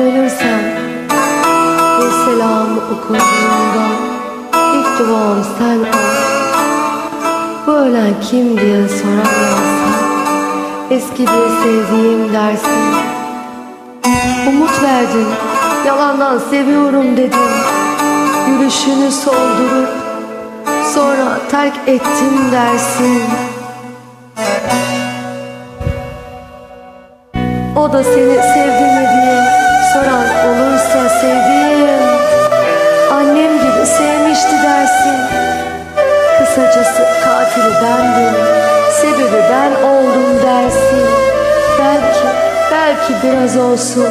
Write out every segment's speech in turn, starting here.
Yönelirsen ve selam okunduğunda ilk duam sen ol. Bu ölen kim diye sorarlarsa eski bir sevdiğim dersin. Umut verdin, yalandan seviyorum dedim. Gülüşünü soldurup sonra terk ettim dersin. O da seni sevdiğini Kısacası katili bendim Sebebi ben oldum dersin. Belki, belki biraz olsun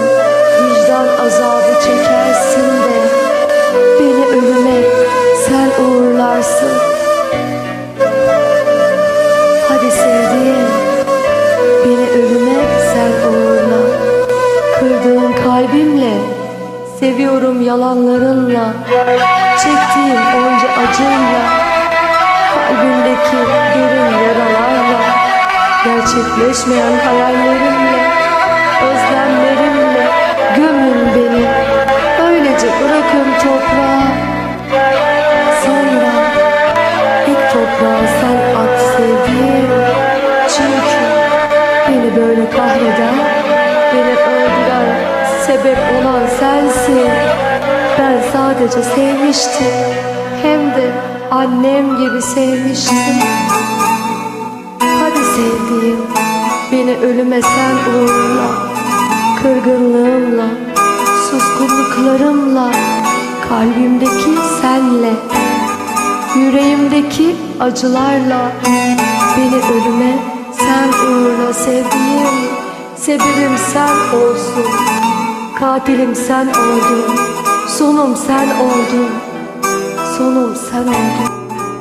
Vicdan azabı çekersin de Beni ölüme sen uğurlarsın. Hadi sevdiğim Beni ölüme sen uğurla. Kırdığın kalbimle Seviyorum yalanlarınla. Çektiğim onca acıyla Kalbimdeki derin yaralarla Gerçekleşmeyen hayallerimle Özlemlerimle Gömün beni. Öylece bırakın toprağa Sonra ilk toprağa sen at sevdiğim. Çünkü beni böyle kahreden Beni öldüren sebep olan sensin. Ben sadece sevmiştim Hem de annem gibi sevmiştim. Hadi sevdiğim Beni ölüme sen uğurla Kırgınlığımla Suskunluklarımla Kalbimdeki senle Yüreğimdeki acılarla. Beni ölüme sen uğurla sevdiğim Sebebim sen olsun. Katilim sen oldun Sonum sen oldun Sonum sen